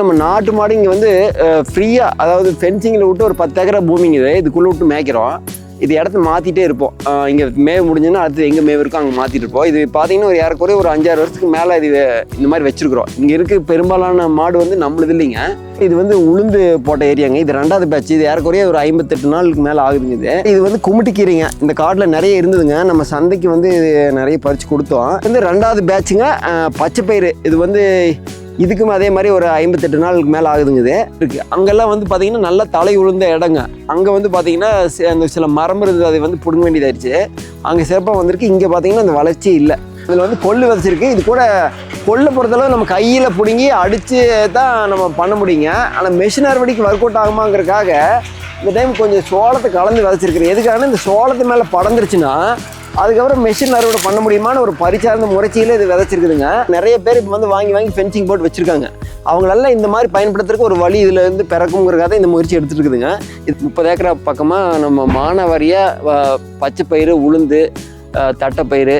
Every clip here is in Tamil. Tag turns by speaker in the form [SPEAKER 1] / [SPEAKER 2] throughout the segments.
[SPEAKER 1] நம்ம நாட்டு மாடு இங்கே வந்து ஃப்ரீயாக அதாவது ஃபென்சிங்கில் விட்டு ஒரு பத்து ஏக்கரா பூமிங்க இது இதுக்குள்ளே விட்டு மேய்க்கிறோம். இது இடத்த மாற்றிட்டே இருப்போம். இங்கே மேவ் முடிஞ்சுன்னா அடுத்து எங்கே மேவ் இருக்கோ அங்கே மாற்றிட்டு இருப்போம். இது பார்த்தீங்கன்னா ஒரு ஏறக்குறைய ஒரு அஞ்சாறு வருஷத்துக்கு மேலே இது இந்த மாதிரி வச்சுருக்குறோம். இங்கே இருக்க பெரும்பாலான மாடு வந்து நம்மளது இல்லைங்க. இது வந்து உளுந்து போட்ட ஏரியாங்க. இது ரெண்டாவது பேட்ச் இது ஏறக்குறைய ஒரு ஐம்பத்தெட்டு நாளுக்கு மேலே ஆகுதுங்க இது. இது வந்து குமிட்டிக்கீரைங்க. இந்த காட்டில் நிறைய இருந்ததுங்க. நம்ம சந்தைக்கு வந்து நிறைய பறித்து கொடுத்தோம். இது வந்து ரெண்டாவது பேட்சுங்க பச்சை பயிறு இது வந்து இதுக்கும் அதே மாதிரி ஒரு ஐம்பத்தெட்டு நாளுக்கு மேலே ஆகுதுங்க இது. இருக்கு. அங்கெல்லாம் வந்து பார்த்தீங்கன்னா நல்லா தலை உழுந்த இடங்க. அங்கே வந்து பார்த்தீங்கன்னா அந்த சில மரம் இருந்தது அதை வந்து பிடுங்க வேண்டியதாயிடுச்சு. அங்கே சிறப்பாக வந்திருக்கு. இங்கே பார்த்தீங்கன்னா அந்த வளர்ச்சி இல்லை. இதில் வந்து கொள்ளு விதைச்சிருக்கு. இது கூட கொள்ளை பொறுத்தளவு நம்ம கையில் பிடுங்கி அடித்து தான் நம்ம பண்ண முடியுங்க. ஆனால் மெஷின் அறுவடைக்கு ஒர்க் அவுட் ஆகுமாங்கிறதுக்காக இந்த டைம் கொஞ்சம் சோளத்தை கலந்து விதைச்சிருக்கிறேன். எதுக்காக இந்த சோளத்து மேலே படந்துருச்சுன்னா அதுக்கப்புறம் மெஷின் அறுவடை பண்ண முடியுமான்னு ஒரு பரிச்சார்ந்த முறைச்சியில் இது விதைச்சிருக்குதுங்க. நிறைய பேர் இப்போ வந்து வாங்கி வாங்கி ஃபென்சிங் போட்டு வச்சிருக்காங்க. அவங்களெல்லாம் இந்த மாதிரி பயன்படுத்துறதுக்கு ஒரு வழி இதில் இருந்து பிறக்குங்கிறக்காக இந்த முயற்சி எடுத்துருக்குதுங்க இருக்குதுங்க. இது முப்பது ஏக்கரா பக்கமாக நம்ம மானவாரியாக பச்சை பயிறு உளுந்து தட்டைப்பயிறு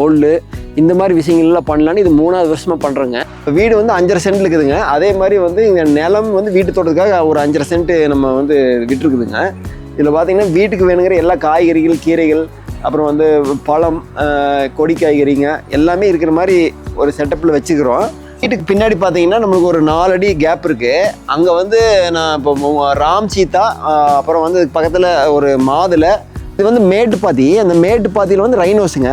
[SPEAKER 1] கொள்ளு இந்த மாதிரி விஷயங்கள்லாம் பண்ணலான்னு இது மூணாவது வருஷமாக பண்ணுறோங்க வீடு வந்து அஞ்சரை சென்ட் இருக்குதுங்க. அதே மாதிரி வந்து இங்கே நிலம் வந்து வீட்டு தோட்டத்துக்காக ஒரு அஞ்சரை சென்ட் நம்ம வந்து விட்டுருக்குதுங்க. இதில் பார்த்தீங்கன்னா வீட்டுக்கு வேணுங்கிற எல்லா காய்கறிகள் கீரைகள் அப்புறம் வந்து பழம் கொடி காய்கறிங்க எல்லாமே இருக்கிற மாதிரி ஒரு செட்டப்பில் வச்சுக்கிறோம். வீட்டுக்கு பின்னாடி பார்த்தீங்கன்னா நம்மளுக்கு ஒரு நாலு அடி கேப் இருக்குது அங்கே வந்து நான் இப்போ ராம் சீதா அப்புறம் வந்து பக்கத்தில் ஒரு மாதுளை. இது வந்து மேட்டுப்பாத்தி அந்த மேட்டுப்பாத்தியில் வந்து ரைனோஸுங்க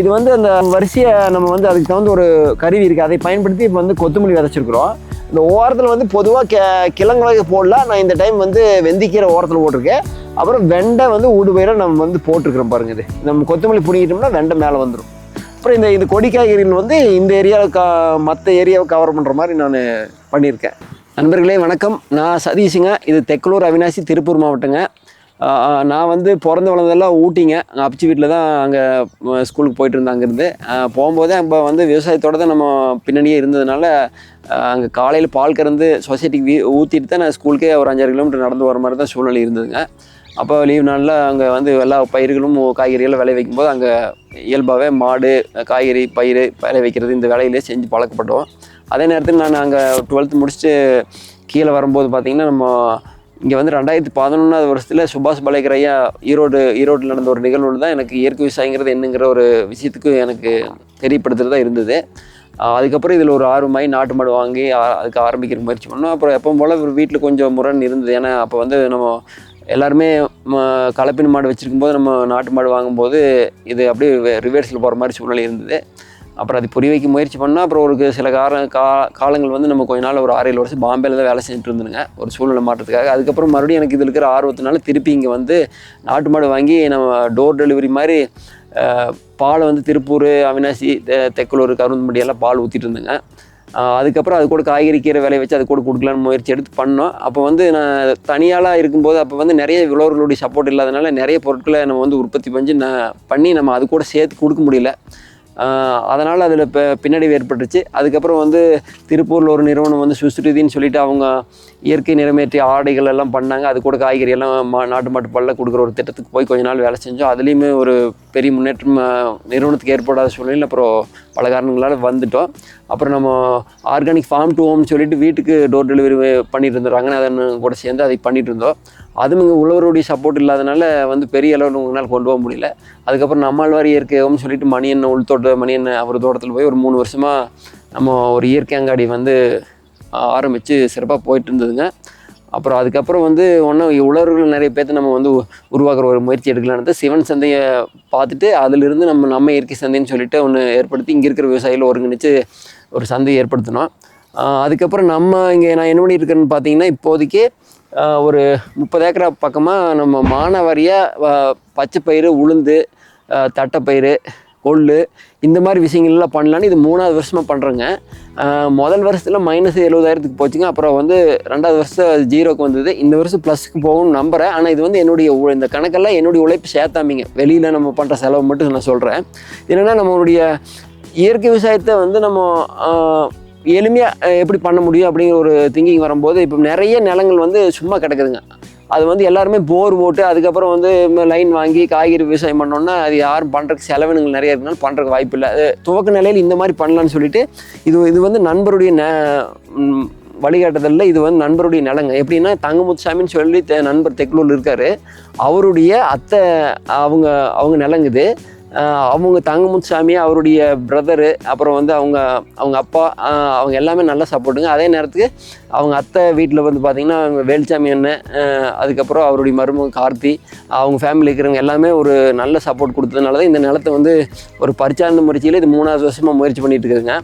[SPEAKER 1] இது வந்து அந்த வரிசையை நம்ம வந்து அதுக்கு தகுந்த ஒரு கருவி இருக்குது அதை பயன்படுத்தி இப்போ வந்து கொத்தமல்லி விதைச்சிருக்கிறோம். இந்த ஓரத்தில் வந்து பொதுவாக கெ கிழங்கு வகை போடல. நான் இந்த டைம் வந்து வெந்திக்கீரை ஓரத்தில் போட்டிருக்கேன். அப்புறம் வெண்டை வந்து ஊடுபயிராக நம்ம வந்து போட்டிருக்கிறோம் பாருங்க இது. நம்ம கொத்தமல்லி பிடிக்கிட்டோம்னா வெண்டை மேலே வந்துடும் அப்புறம் இந்த இந்த கொடி காய்கறிகள் வந்து இந்த ஏரியாவை க மற்ற ஏரியாவை கவர் பண்ணுற மாதிரி நான் பண்ணியிருக்கேன். நண்பர்களே வணக்கம். நான் சதீஷுங்க. இது தெக்கலூர் அவினாசி திருப்பூர் மாவட்டங்க. நான் வந்து பிறந்து வளர்ந்ததெல்லாம் ஊட்டிங்க. அங்கே அப்பிச்சி வீட்டில் தான் அங்கே ஸ்கூலுக்கு போயிட்டு இருந்தேன் அங்கேருந்து போகும்போதே இப்போ வந்து விவசாயத்தோடு தான் நம்ம பின்னணியே இருந்ததுனால அங்கே காலையில் பால் கறந்து சொசைட்டிக்கு வீ ஊற்றிட்டு தான் நான் ஸ்கூலுக்கே ஒரு அஞ்சாறு கிலோமீட்டர் நடந்து வர மாதிரி தான் சூழ்நிலை இருந்ததுங்க. அப்போ லீவ் நாளில் அங்கே வந்து எல்லா பயிர்களும் காய்கறிகளும் விளை வைக்கும்போது அங்கே இயல்பாகவே மாடு காய்கறி பயிர் விளை வைக்கிறது இந்த வேலையிலே செஞ்சு பழக்கப்பட்டோம். அதே நேரத்தில் நான் அங்கே டுவெல்த்து முடிச்சுட்டு கீழே வரும்போது பார்த்திங்கன்னா நம்ம இங்கே வந்து ரெண்டாயிரத்தி பதினொன்றாவது வருஷத்தில் சுபாஷ் பாலேகர் ஐயா ஈரோடு ஈரோட்டில் நடந்த ஒரு நிகழ்வு தான் எனக்கு இயற்கை விவசாயங்கிறது என்னங்கிற ஒரு விஷயத்துக்கு எனக்கு தெரியப்படுத்துகிறதா இருந்தது. அதுக்கப்புறம் இதில் ஒரு ஆர்வமாகி நாட்டு மாடு வாங்கி அதுக்கு ஆரம்பிக்கிற முயற்சி பண்ணோம். அப்புறம் எப்போ போல் ஒரு வீட்டில் கொஞ்சம் முரண் இருந்தது. ஏன்னா அப்போ வந்து நம்ம எல்லாருமே ம- கலப்பின மாடு வச்சுருக்கும் போது நம்ம நாட்டு மாடு வாங்கும்போது இது அப்படியே ரிவர்ஸில் போகிற மாதிரி சூழ்நிலை இருந்தது. அப்புறம் அது புரிய வைக்க முயற்சி பண்ணால் அப்புறம் ஒரு சில கார கா காலங்கள் வந்து நம்ம கொஞ்ச நாள் ஒரு ஆறு ஏழு வருஷம் பாம்பேல தான் வேலை செஞ்சுட்டு இருந்துங்க ஒரு சூழ்நிலை மாற்றத்துக்காக. அதுக்கப்புறம் மறுபடியும் எனக்கு இதில் இருக்கிற ஆர்வத்தினால திருப்பி இங்கே வந்து நாட்டு மாடு வாங்கி நம்ம டோர் டெலிவரி மாதிரி பாலை வந்து திருப்பூர் அவினாசி தெ- தெக்கலூர் கருந்தம்பட்டி எல்லாம் பால் ஊற்றிட்டு இருந்தேங்க. அதுக்கப்புறம் அது கூட காய்கறி கீரை விளைய வச்சு அது கூட கொடுக்கலான்னு முயற்சி எடுத்து பண்ணோம். அப்போ வந்து நான் தனியாளாக இருக்கும்போது அப்போ வந்து நிறைய உழவர்களுடைய சப்போர்ட் இல்லாதனால நிறைய பொருட்களை நம்ம வந்து உற்பத்தி பண்ணி நான் பண்ணி நம்ம அது கூட சேர்த்து கொடுக்க முடியல. அதனால் அதில் இப்போ பின்னடைவு ஏற்பட்டுச்சு அதுக்கப்புறம் வந்து திருப்பூரில் ஒரு நிறுவனம் வந்து சுஸ்ருதின்னு சொல்லிட்டு அவங்க இயற்கை நிறமேற்றிய ஆடைகள் எல்லாம் பண்ணாங்க. அது கூட காய்கறி எல்லாம் மா நாட்டு மாட்டு பல்ல கொடுக்குற ஒரு திட்டத்துக்கு போய் கொஞ்ச நாள் வேலை செஞ்சோம். அதுலேயுமே ஒரு பெரிய முன்னேற்றம் நிறுவனத்துக்கு ஏற்படாத சூழ்நிலையில் அப்புறம் பல காரணங்களால் வந்துட்டோம். அப்புறம் நம்ம ஆர்கானிக் ஃபார்ம் டு ஹோம்னு சொல்லிட்டு வீட்டுக்கு டோர் டெலிவரி பண்ணிட்டு இருந்துறாங்க. அதன் கூட சேர்ந்து அதை பண்ணிட்டு இருந்தோம். அதுவும் இங்கே உழவருடைய சப்போர்ட் இல்லாதனால வந்து பெரிய அளவில் உங்களால் கொண்டு போக முடியல. அதுக்கப்புறம் நம்மாழ்வார் ஹோம்னு சொல்லிட்டு மணியன் உள்தோட்ட மணியண்ணன் அவர் தோட்டத்தில் போய் ஒரு மூணு வருஷமாக நம்ம ஒரு இயற்கை அங்காடி வந்து ஆரம்பித்து சிறப்பாக போயிட்டு இருந்ததுங்க அப்புறம் அதுக்கப்புறம் வந்து ஒன்றும் உழவர்கள் நிறைய பேர்த்த நம்ம வந்து உருவாக்குற ஒரு முயற்சி எடுக்கலான்னு சிவன் சந்தையை பார்த்துட்டு அதிலிருந்து நம்ம நம்ம இயற்கை சந்தைன்னு சொல்லிட்டு ஒன்று ஏற்படுத்தி இங்கே இருக்கிற விவசாயிகள் ஒருங்கிணைச்சு ஒரு சந்தையை ஏற்படுத்தினோம். அதுக்கப்புறம் நம்ம இங்கே நான் என்ன பண்ணியிருக்கேன்னு பார்த்தீங்கன்னா இப்போதைக்கு ஒரு முப்பது ஏக்கரா பக்கமாக நம்ம மானவாரியாக பச்சை பயிறு உளுந்து தட்டைப்பயிறு கொள்ளு இந்த மாதிரி விஷயங்கள்லாம் பண்ணலான்னு இது மூணாவது வருஷமாக பண்ணுறேங்க முதல் வருஷத்தில் மைனஸ் எழுபதாயிரத்துக்கு போச்சுங்க. அப்புறம் வந்து ரெண்டாவது வருஷம் ஜீரோக்கு வந்தது. இந்த வருஷம் ப்ளஸ்க்கு போகணும்னு நம்புகிறேன் ஆனால் இது வந்து என்னுடைய உ- இந்த கணக்கெல்லாம் என்னுடைய உழைப்பு சேர்த்தாமிங்க. வெளியில் நம்ம பண்ணுற செலவு மட்டும் நான் சொல்கிறேன் என்னென்னா நம்மளுடைய இயற்கை விவசாயத்தை வந்து நம்ம எளிமையாக எப்படி பண்ண முடியும் அப்படிங்கிற ஒரு திங்கிங் வரும்போது இப்போ நிறைய நிலங்கள் வந்து சும்மா கிடக்குதுங்க. அது வந்து எல்லாருமே போர் போட்டு அதுக்கப்புறம் வந்து லைன் வாங்கி காய்கறி விவசாயம் பண்ணோன்னா அது யாரும் பண்ணுறக்கு செலவினங்கள் நிறைய இருக்கனால பண்ணுறக்கு வாய்ப்பு இல்லை. அது துவக்க நிலையில் இந்த மாதிரி பண்ணலான்னு சொல்லிட்டு இது இது வந்து நண்பருடைய ந வழிகாட்டுதலில் இது வந்து நண்பருடைய நிலங்க. எப்படின்னா தங்கமுத்துசாமின்னு சொல்லி தெ- நண்பர் தெக்குலூர் இருக்கார். அவருடைய அத்தை அவங்க அவங்க நிலங்குது. அவங்க தங்கமுத்துசாமி அவருடைய பிரதரு அப்புறம் வந்து அவங்க அவங்க அப்பா அவங்க எல்லாமே நல்ல சப்போர்ட்டுங்க அதே நேரத்துக்கு அவங்க அத்தை வீட்டில் வந்து பார்த்திங்கன்னா அவங்க வேலுச்சாமி அண்ணன் அதுக்கப்புறம் அவருடைய மருமக கார்த்தி அவங்க ஃபேமிலி இருக்கிறவங்க எல்லாமே ஒரு நல்ல சப்போர்ட் கொடுத்ததுனால தான் இந்த நிலத்தை வந்து ஒரு பரிச்சார்ந்த முயற்சியில் இது மூணாவது வருஷமாக முயற்சி பண்ணிகிட்டு இருக்குதுங்க.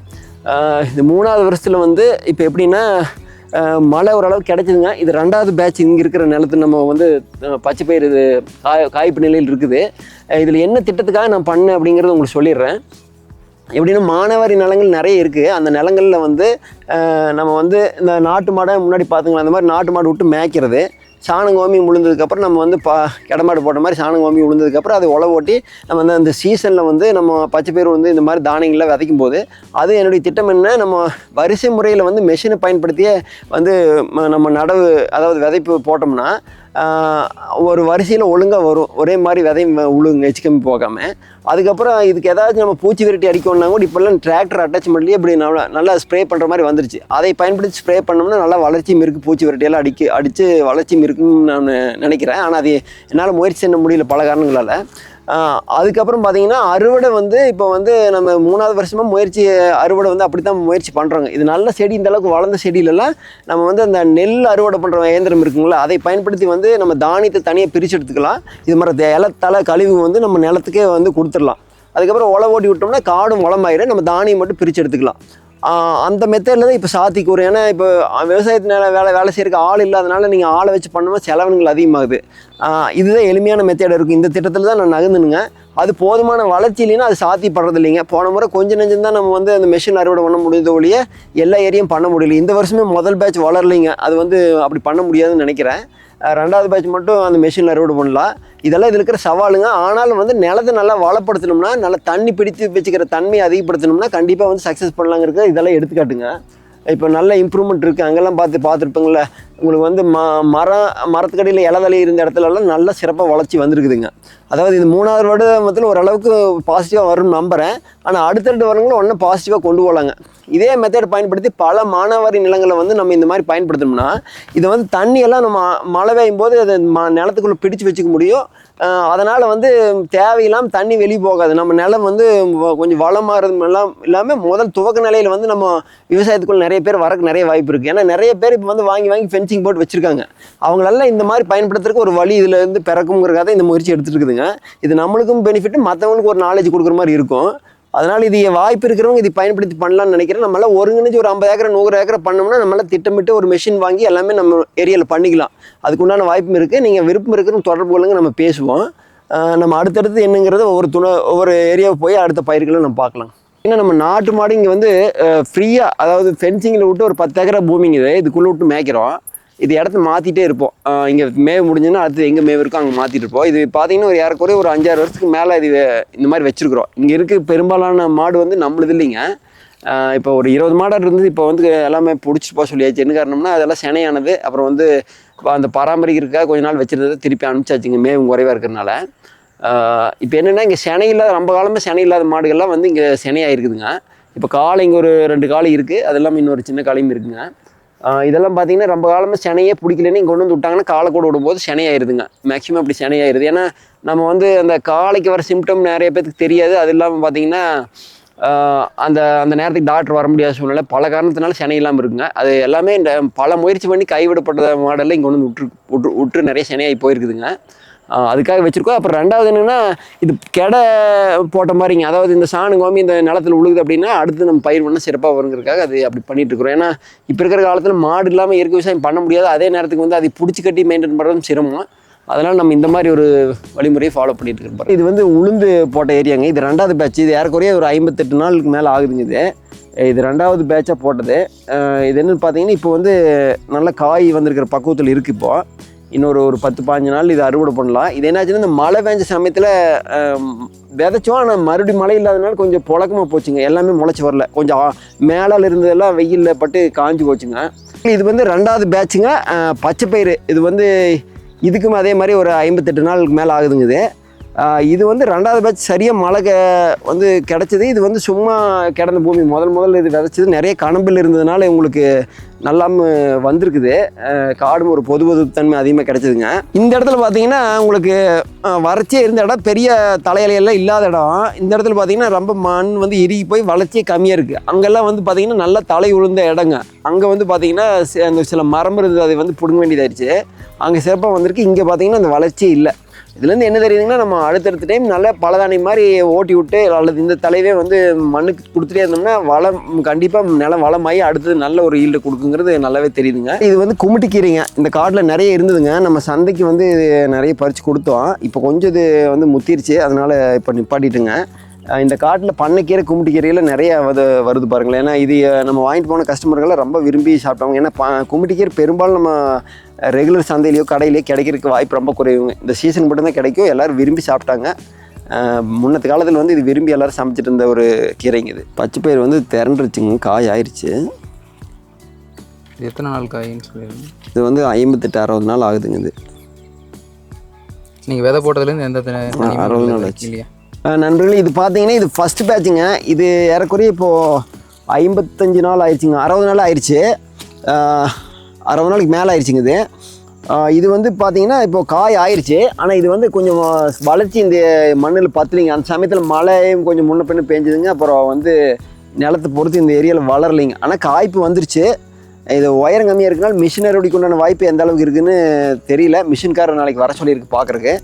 [SPEAKER 1] இந்த இது மூணாவது வருஷத்தில் வந்து இப்போ எப்படின்னா மழை ஓரளவுக்கு கிடைச்சிதுங்க. இது ரெண்டாவது பேட்ச் இங்கே இருக்கிற நிலத்து நம்ம வந்து ஆஹ் பச்சை பயிர் இது காய் காய்ப்பு நிலையில் இருக்குது. இதில் என்ன திட்டத்துக்காக நான் பண்ணேன் அப்படிங்கிறத உங்களுக்கு சொல்லிடுறேன். எப்படின்னா மானாவாரி நிலங்கள் நிறைய இருக்குது அந்த நிலங்களில் வந்து நம்ம வந்து இந்த நாட்டு மாடை முன்னாடி பார்த்துங்களா அந்த மாதிரி நாட்டு மாடு விட்டு மேய்க்கிறது. சாணம் கோமி விழுந்ததுக்கப்புறம் நம்ம வந்து பா கிடமாடு போட்ட மாதிரி சாணம் கோமி விழுந்ததுக்கப்புறம் அதை உழவு ஓட்டி நம்ம வந்து அந்த சீசனில் வந்து நம்ம பச்சை பயிர் வந்து இந்த மாதிரி தானியங்கள்லாம் விதைக்கும் போது அது என்னுடைய திட்டம் என்ன? நம்ம வரிசை முறையில் வந்து மெஷினை பயன்படுத்தியே வந்து நம்ம நடவு அதாவது விதைப்பு போட்டோம்னா ஒரு வரிசையில் ஒழுங்காக வரும். ஒரே மாதிரி விதையும் உழுங்க எச்சுக்கம்மி போகாமல் அதுக்கப்புறம் இதுக்கு ஏதாச்சும் நம்ம பூச்சி விரட்டி அடிக்கணும்னா கூட இப்போல்லாம் டிராக்டர் அட்டாச்மெண்ட்லேயே இப்படி நல்லா நல்லா ஸ்ப்ரே பண்ணுற மாதிரி வந்துருச்சு. அதை பயன்படுத்தி ஸ்ப்ரே பண்ணோம்னா நல்லா வளர்ச்சியும் இருக்குது பூச்சி விரட்டியெல்லாம் அடிக்க அடித்து வளர்ச்சியும் இருக்குன்னு நான் நினைக்கிறேன். ஆனால் அது என்னால் முயற்சி செய்ய முடியல பல காரணங்களால். அதுக்கப்புறம் பார்த்தீங்கன்னா அறுவடை வந்து இப்போ வந்து நம்ம மூணாவது வருஷமாக முயற்சி அறுவடை வந்து அப்படி தான் முயற்சி பண்ணுறோங்க இது நல்ல செடி இந்த அளவுக்கு வளர்ந்த செடியிலலாம் நம்ம வந்து அந்த நெல் அறுவடை பண்ணுற இயந்திரம் இருக்குங்களா அதை பயன்படுத்தி வந்து நம்ம தானியத்தை தனியாக பிரித்து எடுத்துக்கலாம். இது மாதிரி இலத்தலை கழிவு வந்து நம்ம நிலத்துக்கே வந்து கொடுத்துடலாம். அதுக்கப்புறம் உழவு ஓட்டி விட்டோம்னா காடும் வளமாயிரும். நம்ம தானியம் மட்டும் பிரித்து எடுத்துக்கலாம். அந்த மெத்தடில் தான் இப்போ சாத்திக்கூறு ஏன்னா இப்போ விவசாயத்து வேலை வேலை செய்யறதுக்கு ஆள் இல்லாதனால நீங்கள் ஆளை வச்சு பண்ணும்போது செலவினங்கள் அதிகமாகுது. இதுதான் எளிமையான மெத்தேட் இருக்கும் இந்த திட்டத்தில் தான் நான் நகர்ந்துனுங்க. அது போதுமான வளர்ச்சி இல்லைன்னா அது சாத்தியப்படுறது இல்லைங்க போன முறை கொஞ்சம் நெஞ்சம் தான் நம்ம வந்து அந்த மெஷின் அறுவடை பண்ண முடியுத ஒழிய எல்லா ஏரியும் பண்ண முடியல. இந்த வருஷமே முதல் பேட்ச் வளரலைங்க. அது வந்து அப்படி பண்ண முடியாதுன்னு நினைக்கிறேன். ரெண்டாவது பேட்ச் மட்டும் அந்த மிஷினில் அறுவடை பண்ணலாம். இதெல்லாம் இதில் இருக்கிற சவாலுங்க. ஆனாலும் வந்து நிலத்தை நல்லா வளப்படுத்தணும்னா நல்லா தண்ணி பிடித்து வச்சுக்கிற தன்மையை அதிகப்படுத்தணும்னா கண்டிப்பாக வந்து சக்ஸஸ் பண்ணலாங்கிறது இதெல்லாம் எடுத்துக்காட்டுங்க. இப்போ நல்ல இம்ப்ரூவ்மெண்ட் இருக்குது அங்கெல்லாம் பார்த்து பார்த்துருப்பீங்கள உங்களுக்கு வந்து ம மரம் மரத்துக்கடியில் இலதலை இருந்த இடத்துலலாம் நல்ல சிறப்பாக வளர்ச்சி வந்திருக்குதுங்க. அதாவது இது மூணாவது வருடத்தில் ஓரளவுக்கு பாசிட்டிவாக வரும்னு நம்புகிறேன் ஆனால் அடுத்தடுத்து வருங்களும் ஒன்றும் பாசிட்டிவாக கொண்டு போகலாங்க. இதே மெத்தட் பயன்படுத்தி பல மானாவாரி நிலங்களை வந்து நம்ம இந்த மாதிரி பயன்படுத்தணும்னா இதை வந்து தண்ணியெல்லாம் நம்ம மழை பெய்யும் போது அதை ம நிலத்துக்குள்ளே பிடிச்சு வச்சுக்க முடியும். அதனால் வந்து தேவையில்லாமல் தண்ணி வெளியே போகாது. நம்ம நிலம் வந்து வ- கொஞ்சம் வளமாகிறது எல்லாம் இல்லாமல் முதல் துவக்க நிலையில் வந்து நம்ம விவசாயத்துக்குள்ளே நிறைய பேர் வரக்கு நிறைய வாய்ப்பு இருக்குது ஏன்னா நிறைய பேர் இப்போ வந்து வாங்கி வாங்கி ஃபென்சிங் போட்டு வச்சுருக்காங்க. அவங்களெல்லாம் இந்த மாதிரி பயன்படுத்துறதுக்கு ஒரு வழி இதில் இருந்து பிறக்குங்கிறக்காக இந்த முயற்சி எடுத்துருக்குதுங்க இருக்குதுங்க. இது நம்மளுக்கும் பெனிஃபிட் மற்றவங்களுக்கு ஒரு நாலேஜ் கொடுக்குற மாதிரி இருக்கும். அதனால் இது வாய்ப்பு இருக்கிறவங்க இது பயன்படுத்தி பண்ணலாம்னு நினைக்கிறேன். நம்மளால ஒருங்கிணைஞ்சு ஒரு ஐம்பது ஏக்கர் நூறு ஏக்கர் பண்ணோம்னா நம்மளால் திட்டமிட்டு ஒரு மெஷின் வாங்கி எல்லாமே நம்ம ஏரியாவில் பண்ணிக்கலாம். அதுக்குண்டான வாய்ப்பும் இருக்குது நீங்கள் விருப்பம் இருக்கிறவங்க தொடர்பு கொள்ளுங்க நம்ம பேசுவோம். நம்ம அடுத்தடுத்து என்னங்கிறது ஒவ்வொரு துணை ஒவ்வொரு ஏரியாவை போய் அடுத்த பயிர்களை நம்ம பார்க்கலாம். ஏன்னா நம்ம நாட்டு மாடு இங்கே வந்து ஃப்ரீயாக அதாவது ஃபென்சிங்கில் விட்டு ஒரு பத்து ஏக்கரை பூமிங்க இது. இதுக்குள்ளே விட்டு மேய்க்கிறோம். இது இடத்த மாற்றிட்டே இருப்போம். இங்கே மேவு முடிஞ்சுன்னா அடுத்து எங்கே மேவு இருக்கோ அங்கே மாற்றிட்டு இருப்போம். இது பார்த்தீங்கன்னா ஒரு ஏறக்குறைய ஒரு அஞ்சாறு வருஷத்துக்கு மேலே இது இந்த மாதிரி வச்சுருக்குறோம். இங்கே இருக்க பெரும்பாலான மாடு வந்து நம்மளுது இல்லைங்க. இப்போ ஒரு இருபது மாடாக இருந்தது இப்போ வந்து எல்லாமே பிடிச்சிட்டு போக சொல்லியாச்சு. என்ன காரணம்னா அதெல்லாம் சினையானது. அப்புறம் வந்து அந்த பராமரிக்கிறதுக்காக கொஞ்ச நாள் வச்சிருந்ததை திருப்பி அனுப்பிச்சாச்சுங்க. மேவும் குறைவாக இருக்கிறனால இப்போ என்னென்னா இங்கே சினை இல்லாத ரொம்ப காலமாக சினை இல்லாத மாடுகள்லாம் வந்து இங்கே சினையாக இருக்குதுங்க இப்போ காளை இங்கே ஒரு ரெண்டு காளை இருக்குது அது இல்லாமல் இன்னொரு சின்ன காளையும் இருக்குதுங்க இதெல்லாம் பார்த்தீங்கன்னா ரொம்ப காலமாக சினையே பிடிக்கலன்னு இங்கே கொண்டு வந்து விட்டாங்கன்னா காலை கூட விடும்போது சினையாயிருதுங்க. மேக்ஸிமம் அப்படி சினையாயிருது. ஏன்னா நம்ம வந்து அந்த காலைக்கு வர சிம்டம் நிறைய பேருக்கு தெரியாது. அது இல்லாமல் பார்த்தீங்கன்னா அந்த அந்த நேரத்துக்கு டாக்டர் வர முடியாத சூழ்நிலை. பல காரணத்தினால சினை இல்லாமல் இருக்குங்க. அது எல்லாமே இந்த பல முயற்சி பண்ணி கைவிடப்பட்ட மாடலில் இங்கே கொண்டு வந்து விட்டு விட்டு விட்டு நிறைய சினையாகி போயிருக்குதுங்க. அதுக்காக வச்சுருக்கோம். அப்புறம் ரெண்டாவது என்னென்னா இது கெடை போட்ட மாதிரிங்க. அதாவது இந்த சாணம் கோமி இந்த நிலத்துல உழுகுது அப்படின்னா அடுத்து நம்ம பயிர் பண்ணால் சிறப்பாக வருங்கிறதுக்காக அது அப்படி பண்ணிகிட்டு இருக்கிறோம் ஏன்னா இப்போ இருக்கிற காலத்தில் மாடு இல்லாமல் இயற்கை விவசாயம் பண்ண முடியாது. அதே நேரத்துக்கு வந்து அதை பிடிச்சி கட்டி மெயின்டைன் பண்ணுறதும் சிரமம். அதனால் நம்ம இந்த மாதிரி ஒரு வழிமுறையை ஃபாலோ பண்ணிட்டு இருக்கோம் இது வந்து உளுந்து போட்ட ஏரியாங்க. இது ரெண்டாவது பேட்ச் இது ஏறக்குறைய ஒரு ஐம்பத்தெட்டு நாளுக்கு மேலே ஆகுதுங்க இது. இது ரெண்டாவது பேட்சாக போட்டது. இது என்னென்னு பார்த்தீங்கன்னா இப்போ வந்து நல்ல காய் வந்திருக்கிற பக்குவத்தில் இருக்குது இப்போது இன்னொரு ஒரு பத்து பாஞ்சு நாள் இது அறுவடை பண்ணலாம். இது என்னாச்சுன்னா இந்த மழை பெஞ்ச சமயத்தில் விதைச்சோம். ஆனால் மறுபடியும் மழை இல்லாதனால கொஞ்சம் புழக்கமாக போச்சுங்க. எல்லாமே முளைச்சி வரல. கொஞ்சம் மேலால் இருந்ததெல்லாம் வெயிலில் பட்டு காஞ்சி போச்சுங்க. இது வந்து ரெண்டாவது பேட்சுங்க பச்சை பயிறு இது வந்து இதுக்கும் அதே மாதிரி ஒரு ஐம்பத்தெட்டு நாளுக்கு மேலே ஆகுதுங்க இது. இது வந்து ரெண்டாவது பேட்ச் சரியாக மழை வந்து கிடச்சிது. இது வந்து சும்மா கிடந்த பூமி. முதல் முதல்ல இது விதைச்சது. நிறைய கணம்பில் இருந்ததுனால உங்களுக்கு நல்லாமல் வந்திருக்குது. காடும் ஒரு பொது பொது தன்மை அதிகமாக கிடச்சிதுங்க. இந்த இடத்துல பார்த்தீங்கன்னா உங்களுக்கு வறட்சியாக வறட்சியே இருந்த இடம். பெரிய தலையிலையெல்லாம் இல்லாத இடம். இந்த இடத்துல பார்த்தீங்கன்னா ரொம்ப மண் வந்து இறுகி போய் வளர்ச்சியே கம்மியாக இருக்குது அங்கெல்லாம் வந்து பார்த்தீங்கன்னா நல்லா தலை உளுந்த இடங்க. அங்கே வந்து பார்த்தீங்கன்னா அந்த சில மரம் இருந்தது. அதை வந்து பிடுங்க வேண்டியதாயிருச்சு அங்கே சிறப்பாக வந்திருக்கு. இங்கே பார்த்தீங்கன்னா அந்த வளர்ச்சியே இல்லை. இதுலேருந்து என்ன தெரியுதுங்கன்னா நம்ம அடுத்தடுத்த டைம் நல்ல பலதானி மாதிரி ஓட்டி விட்டு அல்லது இந்த தலைவே வந்து மண்ணுக்கு கொடுத்துட்டே இருந்தோம்னா வளம் கண்டிப்பாக நிலம் வளமாகி அடுத்தது நல்ல ஒரு ஈல்டு கொடுக்குங்கிறது நல்லாவே தெரியுதுங்க. இது வந்து குமிட்டி கீரைங்க இந்த காட்டில் நிறைய இருந்ததுங்க. நம்ம சந்தைக்கு வந்து நிறைய பறித்து கொடுத்தோம். இப்போ கொஞ்சம் இது வந்து முத்திருச்சு. அதனால் இப்போ நிப்பாட்டிட்டுங்க. இந்த காட்டில் பண்ணைக்கீரை கும்பிட்டு கீரையில் நிறைய வது வருது பாருங்களேன். ஏன்னா இது நம்ம வாங்கிட்டு போன கஸ்டமர்கள்லாம் ரொம்ப விரும்பி சாப்பிட்டாங்க ஏன்னா ப கும்பிட்டு கீரை பெரும்பாலும் நம்ம ரெகுலர் சந்தையிலையோ கடையிலையோ கிடைக்கிறதுக்கு வாய்ப்பு ரொம்ப குறைவுங்க. இந்த சீசன் மட்டும்தான் கிடைக்கும். எல்லோரும் விரும்பி சாப்பிட்டாங்க. முன்னத்து காலத்தில் வந்து இது விரும்பி எல்லோரும் சமைச்சிட்டு இருந்த ஒரு கீரைங்க இது. பச்சை பயிர் வந்து திரண்டுருச்சுங்க. காய் ஆயிடுச்சு
[SPEAKER 2] இது எத்தனை நாள் காயின்னு சொல்லிடுங்க
[SPEAKER 1] இது வந்து ஐம்பத்தெட்டு அறுபது நாள் ஆகுதுங்க இது.
[SPEAKER 2] நீங்கள் விதை போட்டதுலேருந்து எந்த
[SPEAKER 1] அறுபது நாள் ஆச்சு.
[SPEAKER 2] இல்லையா?
[SPEAKER 1] நண்பர்களே இது பார்த்தீங்கன்னா இது ஃபஸ்ட் பேட்சுங்க இது ஏறக்குறைய இப்போது ஐம்பத்தஞ்சு நாள் ஆயிடுச்சுங்க. அறுபது நாள் ஆயிடுச்சு அறுபது நாளைக்கு மேலே ஆயிடுச்சுங்க இது இது வந்து பார்த்தீங்கன்னா இப்போ காய் ஆயிடுச்சு ஆனால் இது வந்து கொஞ்சம் வளர்ச்சி இந்த மண்ணில் பத்தலைங்க. அந்த சமயத்தில் மழையும் கொஞ்சம் முன்ன பின்ன பெஞ்சுதுங்க. அப்புறம் வந்து நிலத்தை பொறுத்து இந்த ஏரியாவில் வளரலைங்க. ஆனால் காய்ப்பு வந்துருச்சு. இது உயரம் கம்மியாக இருக்குனால மிஷின் உண்டான வாய்ப்பு எந்த அளவுக்கு இருக்குன்னு தெரியல. மிஷின்காரர் நாளைக்கு வர சொல்லியிருக்கு பார்க்குறக்கு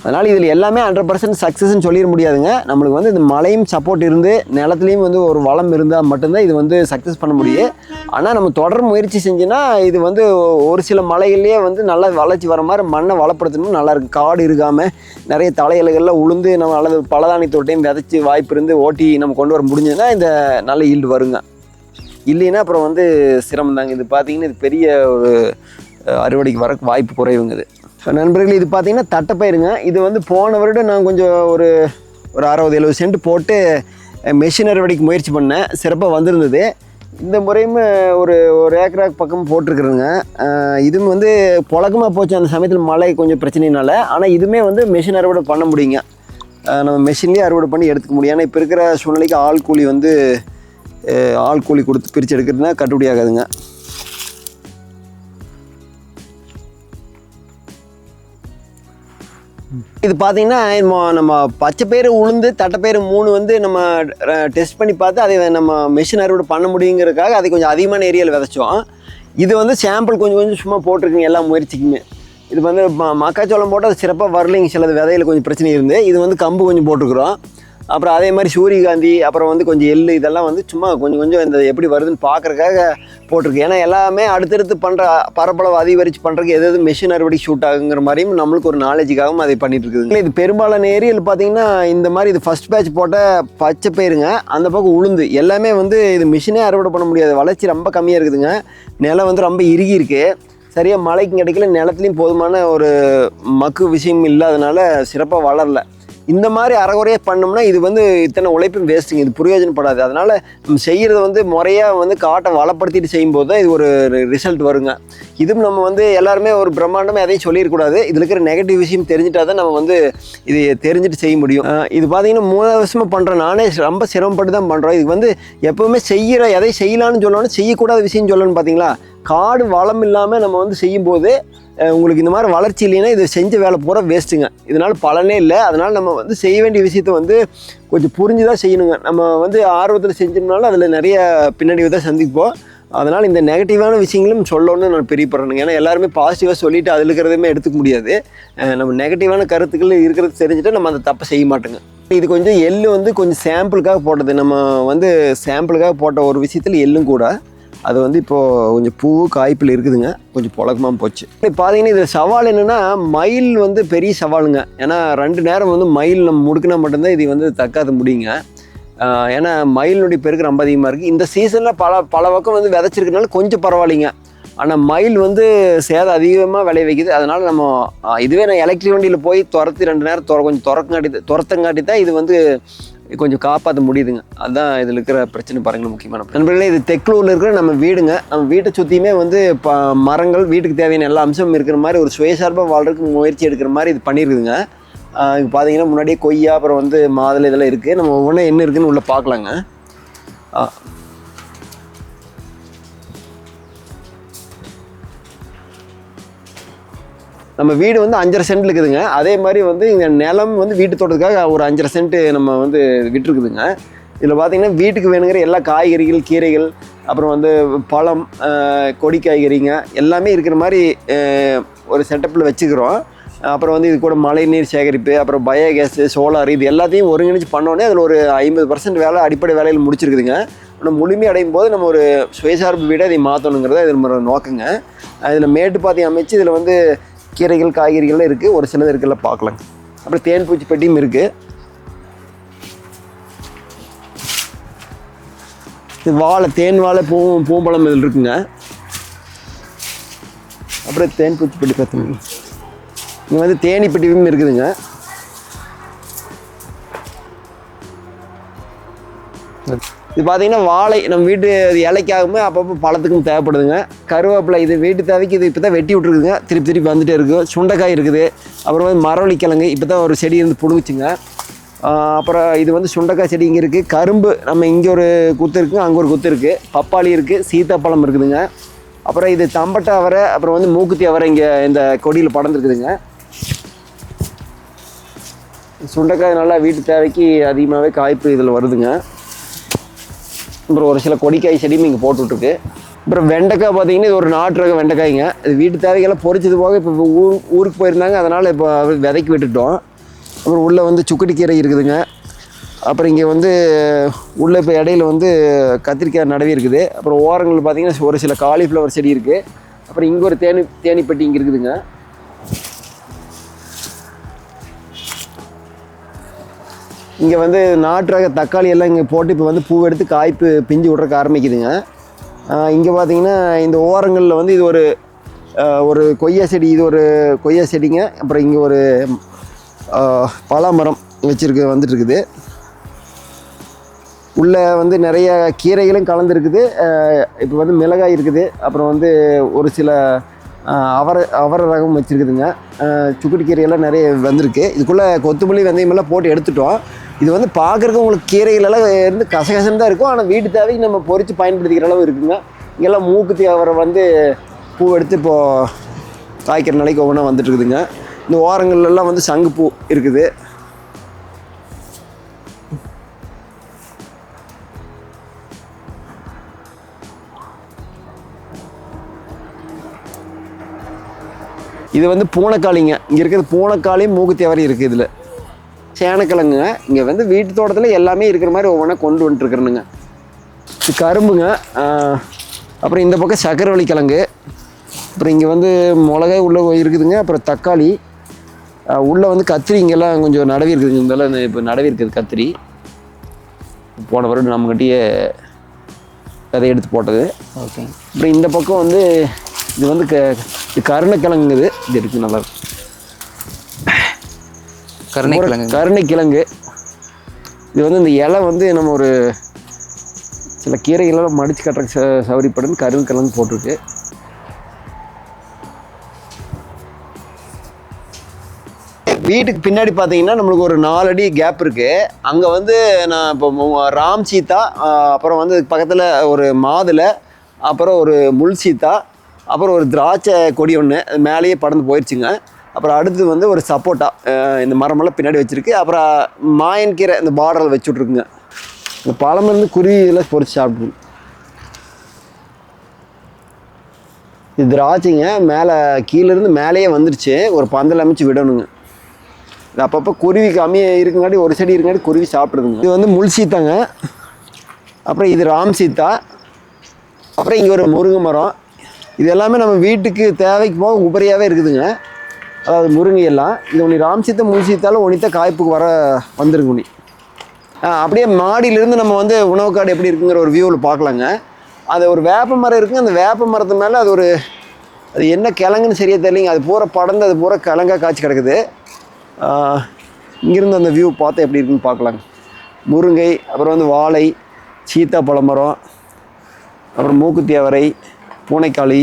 [SPEAKER 1] அதனால் இதில் எல்லாமே ஹண்ட்ரட் பர்சன்ட் சக்ஸஸ்ன்னு சொல்லிட முடியாதுங்க. நம்மளுக்கு வந்து இந்த மழையும் சப்போர்ட் இருந்து நிலத்துலையும் வந்து ஒரு வளம் இருந்தால் மட்டும்தான் இது வந்து சக்ஸஸ் பண்ண முடியும். ஆனால் நம்ம தொடர் முயற்சி செஞ்சோன்னா இது வந்து ஒரு சில மலைகள்லேயே வந்து நல்லா வளர்ச்சி வர மாதிரி மண்ணை வளப்படுத்தணும் நல்லா காடு இருக்காமல் நிறைய தலையிலகள்லாம் உளுந்து நம்ம அல்லது பலதானி தோட்டையும் விதைச்சி வாய்ப்பு இருந்து ஓட்டி நம்ம கொண்டு வர முடிஞ்சதுன்னா இந்த நல்ல ஈல்டு வருங்க. இல்லைன்னா அப்புறம் வந்து சிரமம் தாங்க. இது பார்த்திங்கன்னா இது பெரிய ஒரு அறுவடைக்கு வர வாய்ப்பு குறைவுங்க இது. நண்பர்கள் இது பார்த்தீங்கன்னா தட்டைப்பயிருங்க. இது வந்து போன வருடம் நான் கொஞ்சம் ஒரு ஒரு அறுபது எழுபது சென்ட் போட்டு மெஷின் அறுவடைக்கு முயற்சி பண்ணேன். சிறப்பாக வந்திருந்தது. இந்த முறையும் ஒரு ஒரு ஏக்கராக்கு பக்கம் போட்டிருக்குறேங்க. இதுவும் வந்து புழக்கமாக போச்சு. அந்த சமயத்தில் மழை கொஞ்சம் பிரச்சனைனால. ஆனால் இதுவுமே வந்து மெஷின் அறுவடை பண்ண முடியுங்க. நம்ம மெஷின்லேயே அறுவடை பண்ணி எடுத்துக்க முடியும். ஆனால் இப்போ இருக்கிற சூழ்நிலைக்கு ஆள் கூலி வந்து ஆள் கூலி கொடுத்து பிரித்து எடுக்கிறதுனா கட்டுப்படி ஆகாதுங்க. இது பார்த்தீங்கன்னா நம்ம பச்சை பயிறு உளுந்து தட்டைப்பயிறு மூணு வந்து நம்ம டெஸ்ட் பண்ணி பார்த்து அதை நம்ம மிஷின் அறுவடை பண்ண முடியுங்கிறதுக்காக அதை கொஞ்சம் அதிகமான ஏரியாவில் விதைச்சோம். இது வந்து சாம்பிள் கொஞ்சம் கொஞ்சம் சும்மா போட்டிருக்குங்க எல்லா முயற்சிக்குமே. இது வந்து ம- மக்காச்சோளம் போட்டால் அது சிறப்பாக வரலைங்க சிலது விதையில் கொஞ்சம் பிரச்சனை இருந்து. இது வந்து கம்பு கொஞ்சம் போட்டிருக்குறோம். அப்புறம் அதே மாதிரி சூரியகாந்தி அப்புறம் வந்து கொஞ்சம் எள்ளு இதெல்லாம் வந்து சும்மா கொஞ்சம் கொஞ்சம் இந்த எப்படி வருதுன்னு பார்க்குறக்காக போட்டிருக்கு. ஏன்னா எல்லாமே அடுத்தடுத்து பண்ணுற பரப்பளவு அதிகரித்து பண்ணுறதுக்கு எது எது அறுவடை ஷூட் ஆகுங்கிற மாதிரியும் நம்மளுக்கு ஒரு நாலேஜுக்காகவும் அதை பண்ணிட்டு இருக்குது. இது பெரும்பாலான ஏரியல் பார்த்தீங்கன்னா இந்த மாதிரி இது ஃபர்ஸ்ட் பேட்ச் போட்ட பச்சை பயிருங்க அந்த பக்கம் உளுந்து. எல்லாமே வந்து இது மிஷினே அறுவடை பண்ண முடியாது. வளர்ச்சி ரொம்ப கம்மியாக இருக்குதுங்க. நிலம் வந்து ரொம்ப இறுகி இருக்குது சரியாக மழைக்கும் கிடைக்கல நிலத்துலையும் போதுமான ஒரு மக்கு விஷயம் இல்லாதனால சிறப்பாக வளரல. இந்த மாதிரி அறகுறையாக பண்ணோம்னா இது வந்து இத்தனை உழைப்பும் வேஸ்ட்டுங்க இது பிரயோஜனப்படாது. அதனால் நம்ம செய்கிறத வந்து முறையாக வந்து காட்டை வளப்படுத்திட்டு செய்யும்போது தான் இது ஒரு ரிசல்ட் வருங்க. இதுவும் நம்ம வந்து எல்லாருமே ஒரு பிரம்மாண்டமாக எதையும் சொல்லிடக்கூடாது. இதில் இருக்கிற நெகட்டிவ் விஷயம் தெரிஞ்சிட்டா தான் நம்ம வந்து இது தெரிஞ்சுட்டு செய்ய முடியும். இது பார்த்திங்கன்னா மூணாவது வருஷமாக பண்ணுறேன் நானே ரொம்ப சிரமப்பட்டு தான் பண்ணுறோம் இது வந்து எப்போவுமே செய்கிற எதை செய்யலாம்னு சொல்லணும்னு செய்யக்கூடாத விஷயம் சொல்லணும்னு பார்த்தீங்களா காடு வளம் இல்லாமல் நம்ம வந்து செய்யும்போது உங்களுக்கு இந்த மாதிரி வளர்ச்சி இல்லைன்னா இது செஞ்ச வேலை பூரா வேஸ்ட்டுங்க இதனால் பலனே இல்லை. அதனால் நம்ம வந்து செய்ய வேண்டிய விஷயத்த வந்து கொஞ்சம் புரிஞ்சு தான் செய்யணுங்க. நம்ம வந்து ஆர்வத்தில் செஞ்சோம்னாலும் அதில் நிறைய பின்னாடி தான் சந்திப்போம். அதனால் இந்த நெகட்டிவான விஷயங்களும் சொல்லணும்னு நான் பிரியப்படுறேனுங்க. ஏன்னா எல்லாருமே பாசிட்டிவாக சொல்லிவிட்டு அதில் இருக்கிறதுமே எடுத்துக்க முடியாது. நம்ம நெகட்டிவான கருத்துக்கள் இருக்கிறது தெரிஞ்சுட்டு நம்ம அந்த தப்பை செய்ய மாட்டோங்க. இது கொஞ்சம் எள்ளு வந்து கொஞ்சம் சாம்பிளுக்காக போட்டது. நம்ம வந்து சாம்பிளுக்காக போட்ட ஒரு விஷயத்தில் எள்ளும் கூட அது வந்து இப்போது கொஞ்சம் பூ காய்ப்பில் இருக்குதுங்க. கொஞ்சம் புழக்கமாக போச்சு. இப்போ பார்த்தீங்கன்னா இதில் சவால் என்னென்னா மயில் வந்து பெரிய சவாலுங்க. ஏன்னா ரெண்டு நேரம் வந்து மயில் நம்ம முடுக்கினா மட்டும்தான் இது வந்து தக்காத முடியுங்க. ஏன்னா மயிலினுடைய பெருக்கு ரொம்ப அதிகமாக இருக்குது இந்த சீசனில் பல பல பக்கம் வந்து விதைச்சிருக்கனால கொஞ்சம் பரவாயில்லைங்க. ஆனால் மயில் வந்து சேதம் அதிகமாக விளைய வைக்குது. அதனால் நம்ம இதுவே நான் எலக்ட்ரிக் வண்டியில் போய் துரத்தி ரெண்டு நேரம் துற கொஞ்சம் துறக்கங்காட்டி துரத்தங்காட்டி தான் இது வந்து கொஞ்சம் காப்பாற்ற முடியுதுங்க. அதுதான் இதில் இருக்கிற பிரச்சனை பாருங்கள் முக்கியமான நண்பர்களே இது தெக்லூரில் இருக்கிற நம்ம வீடுங்க. நம்ம வீட்டை சுற்றியுமே வந்து இப்போ மரங்கள் வீட்டுக்கு தேவையான எல்லா அம்சமும் இருக்கிற மாதிரி ஒரு சுயசார்பாக வாழ்றதுக்கு முயற்சி எடுக்கிற மாதிரி இது பண்ணியிருக்குதுங்க இங்கே பார்த்தீங்கன்னா முன்னாடியே கொய்யா அப்புறம் வந்து மாதுளை இதெல்லாம் இருக்குது நம்ம ஒவ்வொன்றும் என்ன இருக்குதுன்னு உள்ளே பார்க்கலாங்க நம்ம வீடு வந்து அஞ்சரை சென்ட் இருக்குதுங்க. அதே மாதிரி வந்து இங்கே நிலம் வந்து வீட்டு தோட்டத்துக்காக ஒரு அஞ்சரை சென்ட் நம்ம வந்து விட்டுருக்குதுங்க. இதில் பார்த்தீங்கன்னா வீட்டுக்கு வேணுங்கிற எல்லா காய்கறிகள் கீரைகள் அப்புறம் வந்து பழம் கொடி காய்கறிங்க எல்லாமே இருக்கிற மாதிரி ஒரு செட்டப்பில் வச்சுக்கிறோம். அப்புறம் வந்து இது கூட மழைநீர் சேகரிப்பு அப்புறம் பயோகேஸு சோலார் இது எல்லாத்தையும் ஒருங்கிணைச்சு பண்ணோன்னே அதில் ஒரு ஐம்பது பர்சன்ட் வேலை அடிப்படை வேலையில் முடிச்சிருக்குதுங்க. நம்ம முழுமை அடையும் போது நம்ம ஒரு சுயசார்பு வீடை அதை மாற்றணுங்கிறத இது நம்ம நோக்கங்க. இதில் மேட்டுப்பாத்தி அமைச்சு இதில் வந்து கீரைகள் காய்கறிகள்லாம் இருக்குது ஒரு சிலது இருக்குல்ல பார்க்கலாம். அப்புறம் தேன் பூச்சி பெட்டியும் இருக்குது இது வாழை தேன் வாழை பூ பூம்பழம் இதில் இருக்குங்க. அப்புறம் தேன் பூச்சி பெட்டி பார்த்துங்க இங்கே வந்து தேனி பெட்டியும் இருக்குதுங்க. இது பார்த்தீங்கன்னா வாழை நம்ம வீட்டு இலைக்காகவும் இலைக்காகவுமே அப்பப்போ பழத்துக்கும் தேவைப்படுதுங்க. கருவேப்பிலை இது வீட்டு தேவைக்கு இது இப்போ தான் வெட்டி விட்ருக்குங்க திருப்பி திருப்பி வந்துட்டே இருக்குது சுண்டைக்காய் இருக்குது. அப்புறம் வந்து மரவள்ளி கிழங்கு இப்போ தான் ஒரு செடி இருந்து பிடுங்குச்சுங்க. அப்புறம் இது வந்து சுண்டைக்காய் செடி இங்கே இருக்குது கரும்பு நம்ம இங்கே ஒரு குத்து இருக்குங்க அங்கே ஒரு குத்து இருக்குது பப்பாளி இருக்குது சீத்தாப்பழம் இருக்குதுங்க. அப்புறம் இது தம்பட்டை அவரை அப்புறம் வந்து மூக்குத்தி அவரை இங்கே இந்த கொடியில் படர்ந்துருக்குதுங்க. சுண்டைக்காய் நல்லா வீட்டு தேவைக்கு அதிகமாகவே காய்ப்பு இதில் வருதுங்க. அப்புறம் ஒரு சில கொடிக்காய் செடியும் இங்கே போட்டுட்ருக்கு. அப்புறம் வெண்டைக்காய் பார்த்தீங்கன்னா இது ஒரு நாட்டு ரக வெண்டைக்காய்ங்க. இது வீட்டு தேவைக்கெல்லாம் பொறிச்சது போக இப்போ ஊர் ஊருக்கு போயிருந்தாங்க. அதனால் இப்போ விதைக்கு விட்டுட்டோம். அப்புறம் உள்ளே வந்து சுக்கடி கீரை இருக்குதுங்க. அப்புறம் இங்கே வந்து உள்ளே இப்போ இடையில வந்து கத்திரிக்காய் நடவி இருக்குது. அப்புறம் ஓரங்கள் பார்த்தீங்கன்னா ஒரு சில காலிஃப்ளவர் செடி இருக்குது அப்புறம் இங்கே ஒரு தேனி தேனி பெட்டி இங்கே இருக்குதுங்க. இங்கே வந்து நாட்டு ரக தக்காளி எல்லாம் இங்கே போட்டு இப்போ வந்து பூ எடுத்து காய்ப்பு பிஞ்சு விட்றக்கு ஆரம்பிக்குதுங்க. இங்கே பார்த்தீங்கன்னா இந்த ஓரங்களில் வந்து இது ஒரு ஒரு கொய்யா செடி இது ஒரு கொய்யா செடிங்க. அப்புறம் இங்கே ஒரு பலாமரம் வச்சுருக்கு வந்துட்டுருக்குது. உள்ளே வந்து நிறைய கீரைகளும் கலந்துருக்குது. இப்போ வந்து மிளகாய் இருக்குது. அப்புறம் வந்து ஒரு சில அவரை அவரை ரகம் வச்சுருக்குதுங்க. சுக்குட்டி கீரையெல்லாம் நிறைய வந்திருக்கு. இதுக்குள்ளே கொத்தமல்லி வெந்தயமெல்லாம் போட்டு எடுத்துட்டோம். இது வந்து பார்க்குறக்கு உங்களுக்கு கீரைகளெல்லாம் இருந்து கசகசன்னு தான் இருக்கும். ஆனால் வீட்டு தேவைக்கு நம்ம பொறித்து பயன்படுத்திக்கிற அளவு இருக்குங்க. இங்கெல்லாம் மூக்கு தேவரை வந்து பூ எடுத்து இப்போது காய்க்கிற நிலைக்கு ஒவ்வொன்றா வந்துட்டு இருக்குதுங்க இந்த ஓரங்கள்லாம் வந்து சங்குப்பூ இருக்குது. இது வந்து பூனைக்காளிங்க. இங்கே இருக்கிறது பூனைக்காளியும் மூக்குத்தி அவரை இருக்குது இதில். சேனக்கிழங்குங்க. இங்கே வந்து வீட்டு தோட்டத்தில் எல்லாமே இருக்கிற மாதிரி ஒவ்வொன்றா கொண்டு வந்துட்டுருக்குறனுங்க. கரும்புங்க. அப்புறம் இந்த பக்கம் சக்கரவள்ளி கிழங்கு. அப்புறம் இங்கே வந்து மிளகாய் உள்ளே இருக்குதுங்க. அப்புறம் தக்காளி. உள்ளே வந்து கத்திரி இங்கெல்லாம் கொஞ்சம் நடவி இருக்குதுங்க இதெல்லாம் இப்போ நடவி இருக்குது கத்திரி. போன வருடம் நம்மகிட்டயே விதை எடுத்து போட்டது.
[SPEAKER 2] ஓகே.
[SPEAKER 1] அப்புறம் இந்த பக்கம் வந்து இது வந்து க இது கருணைக்கிழங்குது இது. இருக்குது நல்லா.
[SPEAKER 2] கருணைக்கிழங்கு
[SPEAKER 1] கருணைக்கிழங்கு இது வந்து இந்த இலை வந்து நம்ம ஒரு சில கீரைகளெல்லாம் மடித்து கட்டுறக்கு ச சௌகரியப்படும் கருணைக்கிழங்கு போட்டிருக்கு. வீட்டுக்கு பின்னாடி பார்த்தீங்கன்னா நம்மளுக்கு ஒரு நாலு அடி கேப் இருக்குது அங்கே வந்து நான் இப்போ ராம் சீதா அப்புறம் வந்து பக்கத்தில் ஒரு மாதுளை அப்புறம் ஒரு முள் சீதா அப்புறம் ஒரு திராட்சை கொடி ஒன்று மேலேயே படர்ந்து போயிடுச்சுங்க அப்புறம் அடுத்து வந்து ஒரு சப்போட்டா இந்த மரமெல்லாம் பின்னாடி வச்சுருக்கு. அப்புறம் மாயன் கீரை இந்த பார்டரில் வச்சு விட்ருக்குங்க இந்த பழம் இருந்து குருவி இதெல்லாம் பொறிச்சு சாப்பிட்ருக்கு இது திராட்சைங்க. மேலே கீழேருந்து மேலேயே வந்துருச்சு. ஒரு பந்தல் அமைச்சு விடணுங்க. இது அப்பப்போ குருவி கம்மியாக இருக்குங்காட்டி ஒரு செடி இருக்குங்காட்டி குருவி சாப்பிடுதுங்க. இது வந்து முள் சீத்தாங்க. அப்புறம் இது ராம் சீத்தா. அப்புறம் இங்கே ஒரு முருங்கை மரம். இது எல்லாமே நம்ம வீட்டுக்கு தேவைக்கு போக உபரியாகவே இருக்குதுங்க. அதாவது முருங்கை எல்லாம் இது உனி ராம்சித்த சீத்தா உனித்த காய்ப்புக்கு வர வந்துருக்கு உனி. அப்படியே மாடியிலேருந்து நம்ம வந்து உணவு காடு எப்படி இருக்குங்கிற ஒரு வியூவில் பார்க்கலாங்க. அது ஒரு வேப்ப மரம் இருக்குங்க. அந்த வேப்ப மரத்து மேலே அது ஒரு அது என்ன கிழங்குன்னு சரியாக தெரியலைங்க. அது பூரா படர்ந்து அது பூரா கிழங்கா காய்ச்சி கிடக்குது. இங்கேருந்து அந்த வியூ பார்த்தா எப்படி இருக்குன்னு பார்க்கலாங்க. முருங்கை அப்புறம் வந்து வாழை சீத்தா பழமரம் அப்புறம் மூக்குத்தியவரை பூனைக்காளி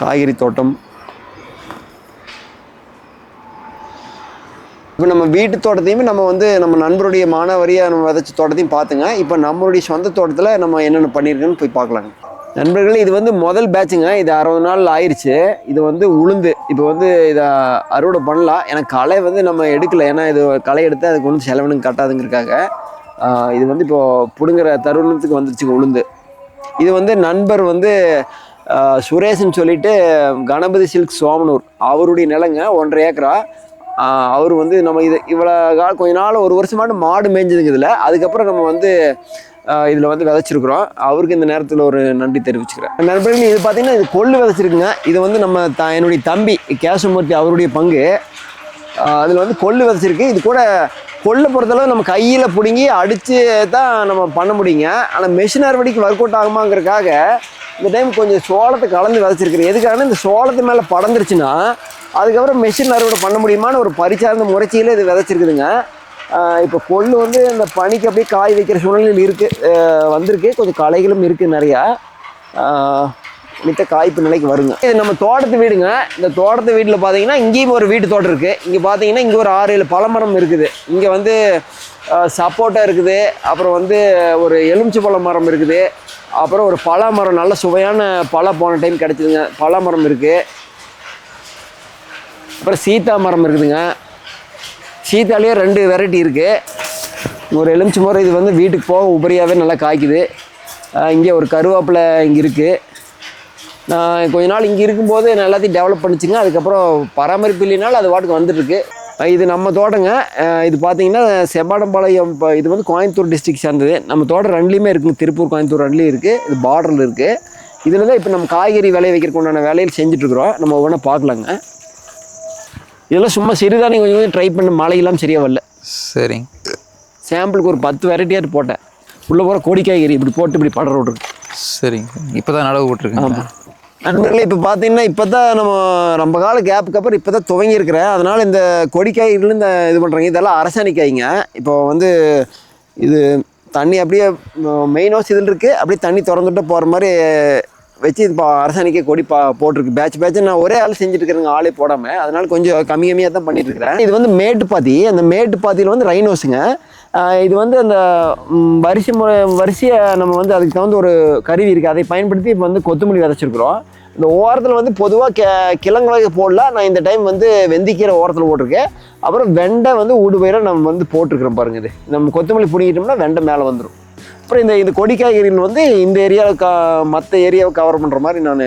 [SPEAKER 1] காய்கறி தோட்டம் இப்போ நம்ம வீட்டு தோட்டத்தையுமே நம்ம வந்து நம்ம நண்பருடைய மாணவரியாக நம்ம விதைச்ச தோட்டத்தையும் பார்த்துங்க. இப்போ நம்மளுடைய சொந்த தோட்டத்தில் நம்ம என்னென்ன பண்ணியிருக்கோன்னு போய் பார்க்கலாங்க. நண்பர்களே இது வந்து முதல் பேட்சுங்க இது அறுபது நாள் ஆயிடுச்சு இது வந்து உளுந்து. இப்போ வந்து இதை அறுவடை பண்ணலாம். ஏன்னா களை வந்து நம்ம எடுக்கலை. ஏன்னா இது களை எடுத்து அதுக்கு வந்து செலவனுக்கு கட்டாதுங்கிறக்காக இது வந்து இப்போது பிடுங்குற தருணத்துக்கு வந்துருச்சுங்க உளுந்து. இது வந்து நண்பர் வந்து ஆஹ் சுரேஷ்னு சொல்லிட்டு கணபதி சில்க் சோமனூர். அவருடைய நிலங்க ஒன்றரை ஏக்கரா. அவர் வந்து நம்ம இது இவ்வளோ கால கொஞ்ச நாள் ஒரு வருஷமாட்டு மாடு மேய்ஞ்சதுங்க இதில் அதுக்கப்புறம் நம்ம வந்து இதில் வந்து விதைச்சிருக்கிறோம். அவருக்கு இந்த நேரத்தில் ஒரு நன்றி தெரிவிச்சுக்கிறேன். நண்பர்கள் இது பார்த்திங்கன்னா இது கொள்ளு விதைச்சிருக்குங்க. இது வந்து நம்ம த என்னுடைய தம்பி கேசவமூர்த்தி அவருடைய பங்கு. அதில் வந்து கொள்ளு விதைச்சிருக்கு. இது கூட கொள்ளை பொறுத்தளவு நம்ம கையில் பிடுங்கி அடித்து தான் நம்ம பண்ண முடியுங்க. ஆனால் மிஷின் அறுவடைக்கு ஒர்க் அவுட் ஆகுமாங்கிறதுக்காக இந்த டைம் கொஞ்சம் சோளத்தை கலந்து விதைச்சிருக்கிறேன். எதுக்காக இந்த சோளத்து மேலே படந்துருச்சுன்னா அதுக்கப்புறம் மெஷின் அறுவடை பண்ண முடியுமான்னு ஒரு பரிச்சார்ந்த முறைச்சியில் இது விதைச்சிருக்குதுங்க. இப்போ கொள்ளு வந்து இந்த பனிக்கு அப்படியே காய் வைக்கிற சூழ்நிலையில் இருக்குது வந்திருக்கு. கொஞ்சம் களைகளும் இருக்குது நிறையா. மித்த காய்ப்பு நிலைக்கு வருங்க. இது நம்ம தோட்டத்து வீடுங்க. இந்த தோட்டத்து வீட்டில் பார்த்தீங்கன்னா இங்கேயும் ஒரு வீட்டு தோட்டம் இருக்குது இங்கே பார்த்தீங்கன்னா இங்கே ஒரு ஆறு ஏழு பழமரம் இருக்குது. இங்கே வந்து சப்போட்டா இருக்குது. அப்புறம் வந்து ஒரு எலுமிச்சை பழ மரம் இருக்குது. அப்புறம் ஒரு பலா மரம் நல்ல சுவையான பழம் போன டைம் கிடச்சிதுங்க. பலா மரம் இருக்குது அப்புறம் சீத்தா மரம் இருக்குதுங்க. சீத்தாலேயே ரெண்டு வெரைட்டி இருக்குது ஒரு எலுமிச்சை மரம் இது வந்து வீட்டுக்கு போக உபரியாகவே நல்லா காய்க்குது. இங்கே ஒரு கருவேப்பிலை இங்கே இருக்குது நான் கொஞ்ச நாள் இங்கே இருக்கும்போது நான் எல்லாத்தையும் டெவலப் பண்ணிச்சுங்க. அதுக்கப்புறம் பராமரிப்பு இல்லைனாலும் அது வாட்டுக்கு வந்துட்டுருக்கு. இது நம்ம தோட்டங்க. இது பார்த்தீங்கன்னா செம்பாடம்பாளையம் இப்போ இது வந்து கோயம்புத்தூர் டிஸ்ட்ரிக் சேர்ந்தது. நம்ம தோட்டம் ரெண்டுலேயுமே இருக்குது திருப்பூர் கோயம்புத்தூர் ரெண்டுலேயும் இருக்குது இது பார்டரில் இருக்குது இதில் தான் இப்போ நம்ம காய்கறி விளைய வைக்கிறதுக்கு உண்டான வேலையில் செஞ்சுட்ருக்குறோம் நம்ம ஒவ்வொன்றா பார்க்கலாங்க. இதெல்லாம் சும்மா சிறுதானியம் கொஞ்சம் கொஞ்சம் ட்ரை பண்ண. மழையெல்லாம் சரியாக வரல.
[SPEAKER 2] சரிங்க.
[SPEAKER 1] சாம்பிளுக்கு ஒரு பத்து வெரைட்டியாட்டு போட்டேன். உள்ளே போகிற கொடி காய்கறி இப்படி போட்டு இப்படி படர விட்ருக்கு
[SPEAKER 2] சரிங்க. இப்போ தான் நடவு போட்டிருக்கேங்க
[SPEAKER 1] நண்பர்களே இப்போ பார்த்தீங்கன்னா இப்போ தான் நம்ம ரொம்ப கால கேப்புக்கு அப்புறம் இப்போ தான் துவங்கியிருக்கிறேன் அதனால் இந்த கொடிக்காய்கள் இந்த இது பண்ணுறாங்க இதெல்லாம் அரசாணிக்காய்ங்க. இப்போ வந்து இது தண்ணி அப்படியே மெயின் ஹவுஸ் இதில் இருக்குது அப்படியே தண்ணி திறந்துட்டு போகிற மாதிரி வச்சு இப்போ அரசாணிக்கை கொடி பா போட்டிருக்கு. பேட்ச் பேட்ச் நான் ஒரே ஆள் செஞ்சுட்டு இருக்கிறேங்க ஆளே போடாமல் அதனால கொஞ்சம் கம்மி கம்மியாக தான் பண்ணிட்டு இருக்கிறேன். இது வந்து மேட்டுப்பாத்தி அந்த மேட்டுப்பாத்தியில் வந்து ரைனோஸுங்க இது வந்து அந்த வரிசை முறை வரிசையை நம்ம வந்து அதுக்கு தகுந்த ஒரு கருவி இருக்குது அதை பயன்படுத்தி இப்போ வந்து கொத்தமல்லி விதைச்சிருக்கிறோம். இந்த ஓரத்தில் வந்து பொதுவாக கெ கிழங்கு போடல. போடலாம் நான் இந்த டைம் வந்து வெந்திக்கீரை ஓரத்தில் போட்டிருக்கேன். அப்புறம் வெண்டை வந்து ஊடுபயிரை நம்ம வந்து போட்டிருக்கிறோம் பாருங்க இது. நம்ம கொத்தமல்லி பிடிக்கிட்டோம்னா வெண்டை மேலே வந்துடும் அப்புறம் இந்த இந்த கொடிக்காய்கறின்னு வந்து இந்த ஏரியாவில் க மற்ற ஏரியாவை கவர் பண்ணுற மாதிரி நான்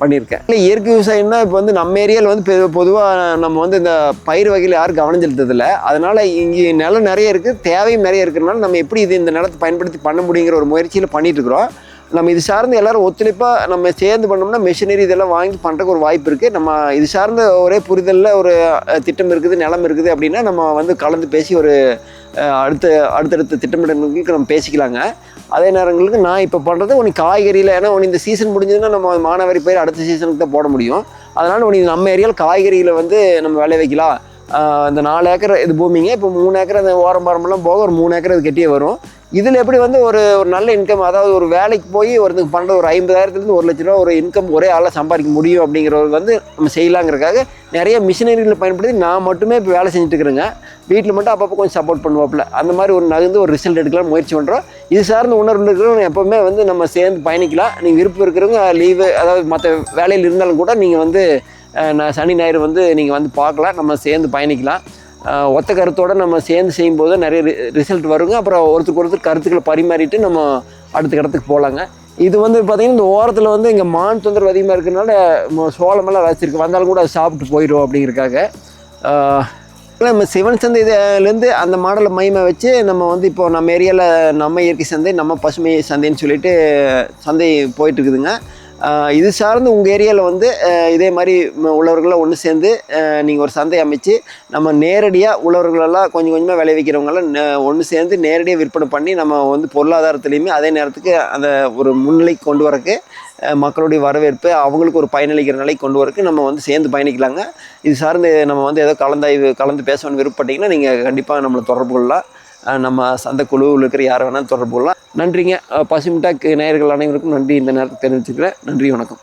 [SPEAKER 1] பண்ணியிருக்கேன். இல்லை இயற்கை விவசாயம்னா இப்போ வந்து நம்ம ஏரியாவில் வந்து பொதுவாக நம்ம வந்து இந்த பயிர் வகையில் யாரும் கவனம் செலுத்ததில்லை அதனால் இங்கே நிலம் நிறைய இருக்குது தேவையும் நிறைய இருக்கிறனால நம்ம எப்படி இது இந்த நிலத்தை பயன்படுத்தி பண்ண முடியுங்கிற ஒரு முயற்சியில் பண்ணிகிட்டு இருக்கிறோம். நம்ம இது சார்ந்து எல்லாரும் ஒத்துழைப்பாக நம்ம சேர்ந்து பண்ணோம்னா மிஷினரி இதெல்லாம் வாங்கி பண்ணுறதுக்கு ஒரு வாய்ப்பு இருக்குது நம்ம இது சார்ந்த ஒரே புரிதலில் ஒரு திட்டம் இருக்குது நிலம் இருக்குது அப்படின்னா நம்ம வந்து கலந்து பேசி ஒரு அடுத்த அடுத்தடுத்த திட்டமிடல்களுக்கு நம்ம பேசிக்கலாங்க. அதே நேரங்களுக்கு நான் இப்போ பண்ணுறது உனக்கு காய்கறியில் ஏன்னா உனக்கு இந்த சீசன் முடிஞ்சதுன்னா நம்ம மானாவாரி பயிர் அடுத்த சீசனுக்கு தான் போட முடியும். அதனால் உனக்கு நம்ம ஏரியாவில் காய்கறியில் வந்து நம்ம விளைய வைக்கலாம். அந்த இந்த நாலு ஏக்கர் இது பூமிங்க. இப்போ மூணு ஏக்கர் அந்த ஓரம் பாரம்பெல்லாம் போக ஒரு மூணு ஏக்கர் இது கெட்டியே வரும். இதில் எப்படி வந்து ஒரு ஒரு நல்ல இன்கம் அதாவது ஒரு வேலைக்கு போய் ஒருத்தருக்கு பண்ணுற ஒரு ஐம்பதாயிரத்துலேருந்து ஒரு லட்ச ரூபா ஒரு இன்கம் ஒரே ஆளாக சம்பாதிக்க முடியும் அப்படிங்கிறது வந்து நம்ம செய்யலாங்கிறதுக்காக நிறைய மிஷினரிகளை பயன்படுத்தி நான் மட்டுமே இப்போ வேலை செஞ்சுட்டு இருக்கிறேங்க வீட்டில் மட்டும் அப்பப்போ கொஞ்சம் சப்போர்ட் பண்ணுவாப்புல. அந்த மாதிரி ஒரு நகர்ந்து ஒரு ரிசல்ட் எடுக்கலாம் முயற்சி பண்ணுறோம் இது சார்ந்த உணர்வு இருக்கிறவங்க எப்போவுமே வந்து நம்ம சேர்ந்து பயணிக்கலாம். நீங்கள் விருப்பம் இருக்கிறவங்க லீவு அதாவது மற்ற வேலையில் இருந்தாலும் கூட நீங்கள் வந்து நான் சனி ஞாயிறு வந்து நீங்கள் வந்து பார்க்கலாம். நம்ம சேர்ந்து பயணிக்கலாம். ஒத்த கருத்தோடு நம்ம சேர்ந்து செய்யும்போது நிறைய ரிசல்ட் வருங்க. அப்புறம் ஒருத்தருக்கு ஒருத்தர் கருத்துக்களை பரிமாறிட்டு நம்ம அடுத்த இடத்துக்கு போகலாங்க இது வந்து பார்த்திங்கன்னா இந்த ஓரத்தில் வந்து இங்கே மான் தொந்தரவு அதிகமாக இருக்கிறதுனால ம- சோளமெல்லாம் வச்சிருக்கு வந்தாலும் கூட அது சாப்பிட்டு போயிடும் அப்படிங்கிறக்காக நம்ம சிவன் சந்தை இதுலேருந்து அந்த மாடலை மையமாக வச்சு நம்ம வந்து இப்போ நம்ம ஏரியாவில் நம்ம இயற்கை சந்தை நம்ம பசுமை சந்தைன்னு சொல்லிட்டு சந்தை போயிட்டுருக்குதுங்க இது சார்ந்து உங்கள் ஏரியாவில் வந்து இதே மாதிரி உழவர்களாக ஒன்று சேர்ந்து நீங்கள் ஒரு சந்தை அமைச்சு நம்ம நேரடியாக உழவர்களெல்லாம் கொஞ்சம் கொஞ்சமாக விளைவிக்கிறவங்களாம் ஒன்று சேர்ந்து நேரடியாக விற்பனை பண்ணி நம்ம வந்து பொருளாதாரத்துலேயுமே அதே நேரத்துக்கு அந்த ஒரு முன்னிலைக்கு கொண்டு வரக்கு மக்களுடைய வரவேற்பு அவங்களுக்கு ஒரு பயனளிக்கிற நிலைக்கு கொண்டு வரக்கு நம்ம வந்து சேர்ந்து பயணிக்கலாங்க. இது சார்ந்து நம்ம வந்து ஏதோ கலந்தாய்வு கலந்து பேசணும்னு விருப்பப்பட்டீங்கன்னா நீங்கள் கண்டிப்பாக நம்மளை தொடர்பு கொள்ளலாம். நம்ம சந்தை குழுவில் இருக்கிற யாரை வேணாலும் தொடர்பு கொள்ளலாம். நன்றிங்க. அஹ் பசுமிட்டாக் நேயர்கள் அனைவருக்கும் நன்றி. இந்த நேரத்தை தெரிவிச்சுக்கிறேன் நன்றி வணக்கம்.